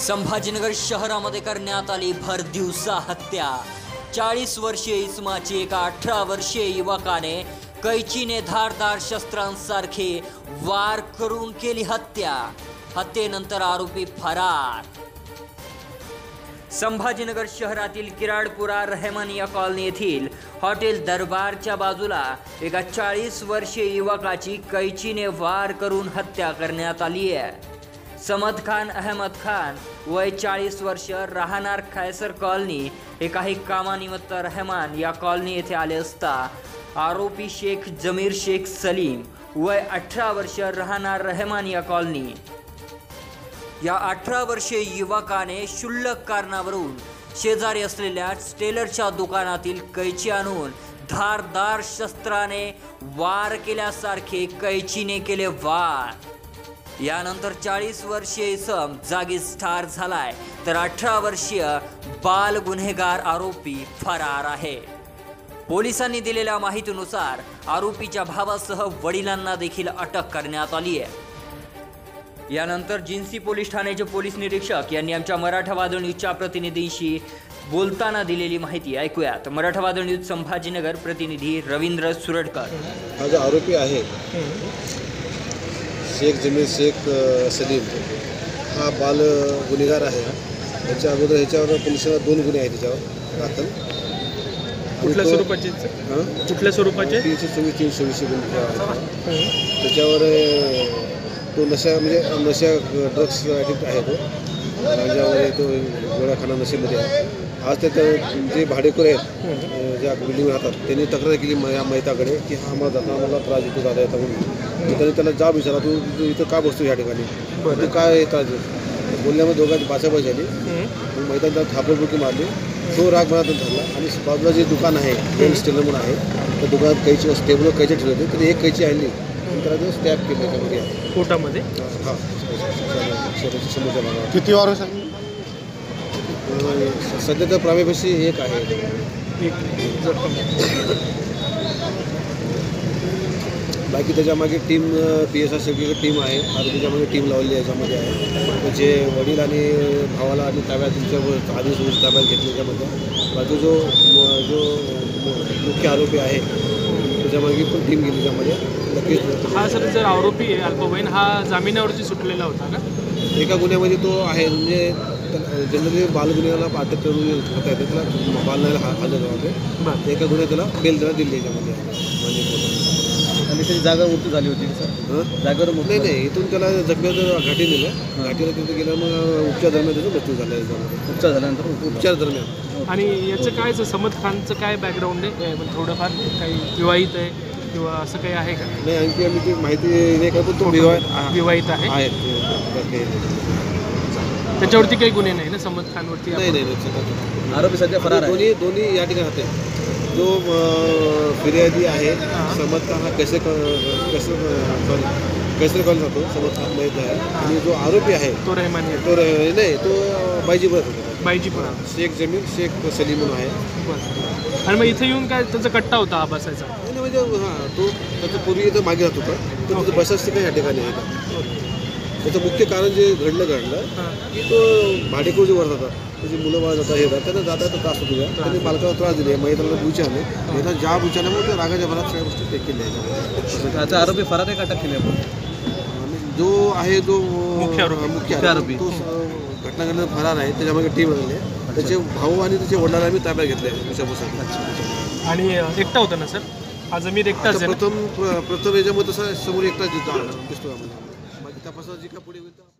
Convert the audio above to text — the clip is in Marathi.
संभाजीनगर शहरामध्ये करण्यात आली भर दिवसा हत्या. चाळीस वर्षीय इस्माची एका अठरा वर्षीय युवकाने कैचीने धारदार शस्त्रांसारखे वार करून केली हत्या. हत्येनंतर आरोपी फरार. संभाजीनगर शहरातील किराडपुरा रहमानिया कॉलनी येथील हॉटेल दरबारच्या बाजूला एका चाळीस वर्षीय युवकाची कैचीने वार करून हत्या करण्यात आली आहे. समद खान अहमद खान वय चाळीस वर्ष राहणार खायसर कॉलनी हे काही कामानिमित्त रहमान या कॉलनी येथे आले असता आरोपी शेख जमीर शेख सलीम वय अठरा वर्ष राहणार रहमान या कॉलनी. या अठरा वर्षीय युवकाने क्षुल्लक कारणावरून शेजारी असलेल्या टेलरच्या दुकानातील कैची आणून धारदार शस्त्राने वार केल्यासारखे कैचीने केले वार. यानंतर चाळीस वर्षीय इसम जागीच ठार झालाय. तर अठरा वर्षीय बाल गुन्हेगार आरोपी फरार आहे. पोलिसांनी दिलेल्या माहितीनुसार आरोपीच्या भावासह वडिलांना देखील अटक करण्यात आली आहे. यानंतर जिन्सी पोलीस ठाण्याचे पोलीस निरीक्षक यांनी आमच्या मराठा वादळ न्यूजच्या प्रतिनिधींशी बोलताना दिलेली माहिती ऐकूयात. मराठा वादळ न्यूज संभाजीनगर प्रतिनिधी रवींद्र सुरडकर हा जो आरोपी आहे शेख जमीर शेख सलीम हा बाल गुन्हेगार आहे याच्या अगोदर ह्याच्यावर पोलिसांना दोन गुन्हे आहेत त्याच्यावर दाखल. कुठल्या स्वरूपाचे? कुठल्या स्वरूपाचे? तीनशे चोवीस तीनशे वीसशे गुन्हे त्याच्यावर तो नशा म्हणजे नशा ड्रग्स ॲडिक्ट आहे तो. त्याच्यावर तो गोळ्याखाना नशेमध्ये आहे. आज ते जे भाडेकरू आहेत ज्या बिल्डिंग राहतात त्यांनी तक्रार केली म- या मैताकडे की हा आम्हाला जाता आम्हाला त्रास देतो दादा येता म्हणून त्यांनी त्याला जा विचारा तू इथं का बसतो या ठिकाणी तू काय त्रास देतो बोलण्यामध्ये दोघांची बाचाबाच झाली मग मैदान त्याला थापडबुकी मारली तो राग मनात धरला आणि बाजूला जे दुकान आहे पेन स्टेलर म्हणून आहे त्या दुकानात कैची टेबलवर कैची ठेवले होते त्याने एक कैची आणली आणि त्याला ते स्टॅप केलं त्याच्यामध्ये कोर्टामध्ये हा शरीराच्या समोरच्या भागावर किती वार अं, सध्या तर प्रामेपशी एक आहे. बाकी त्याच्यामागे टीम पी एस आय सगळी टीम आहे. आणि त्याच्यामध्ये टीम लावलेली आहे याच्यामध्ये आहे. त्याचे वडील आणि भावाला आणि ताब्यात त्यांच्या आधी सोबत ताब्यात घेतले त्याच्यामध्ये बाकी जो जो मुख्य आरोपी आहे त्याच्यामागे पण टीम गेली त्यामध्ये नक्कीच. हा सर जर आरोपी आहे अल्पवयीन हा जामिनावरती सुटलेला होता का? एका गुन्ह्यामध्ये तो आहे. म्हणजे जनरली बालगुन्ह्याला अटक करून होता येते त्याला बालनाला हा हजर होते एका गुन्ह्यात त्याला बेल त्याला दिली याच्यामध्ये. म्हणजे आणि त्याची जागा मृत्यू झाली होती सर? जागेवर नाही नाही. इथून त्याला जखम्यात घाटी नेलं. घाटीला तिथे गेलं मग उपचार दरम्यान त्याचा मृत्यू झाला याच्यामध्ये. उपचार झाल्यानंतर उपचार दरम्यान. आणि याचं काय समद खानचं काय बॅकग्राऊंड आहे? म्हणजे थोडंफार काही विवाहित आहे किंवा असं काही आहे का? नाही आणखी आम्ही ती माहिती नाही का पण तो विवाह विवाहित आहे. त्याच्यावरती काही गुन्हे नाही ना समद खानवरती नाही नाही नाही सध्या- आरोपी सध्या फरार आहे. दोन्ही दोन्ही या ठिकाणी राहते जो अं, फिर्यादी आहे समत हा कैसे कैसे सॉरी कैसर कॉल जातो समत हा माहीत आहे. आणि जो आरोपी आहे तो रहमानी आहे. तो र- नाही तो बायजी बरं होता. बायजीपुरा शेख जमीर शेख सलीम म्हणून आहे. बरं. आणि मग इथे येऊन काय त्याचा कट्टा होता हा बसायचा नाही म्हणजे हां तो त्याचं पूर्वी इथं मागे राहत होता. तर त्याचं बसाच ठिकाण या ठिकाणी आहे त्याचं मुख्य कारण जे घडलं घडलं हां. की तो भाडेकरू जे वर जातात. त्याची मुलं बाळ जातात हे जातात. त्यांना जाता त्रास होतो त्यांनी मालकाला त्रास दिले. मैदानाला बुचाने मैदान ज्या बुचाल्यामुळे ते रागाच्या भरात सगळ्या गोष्टी ते केल्या. आता आरोपी फरार आहे का अटक केली आपण? आणि जो आहे जो मुख्य आरोपी. मुख्य मुख्य आरोपी. तो घटना घडलं फरार आहे. त्याच्यामागे टीम आलेली आहे. त्याचे भाऊ आणि त्याच्या वडिलांना आम्ही ताब्यात घेतले विषापूसाठी आणि एकटा होता ना सर? हा जमीर एकटाच? प्रथम प्र- प्रथम याच्यामध्ये तसा समोर एकटाच दिसतो आम्हाला. बाकी तपासात जी का पुढे होईल ते-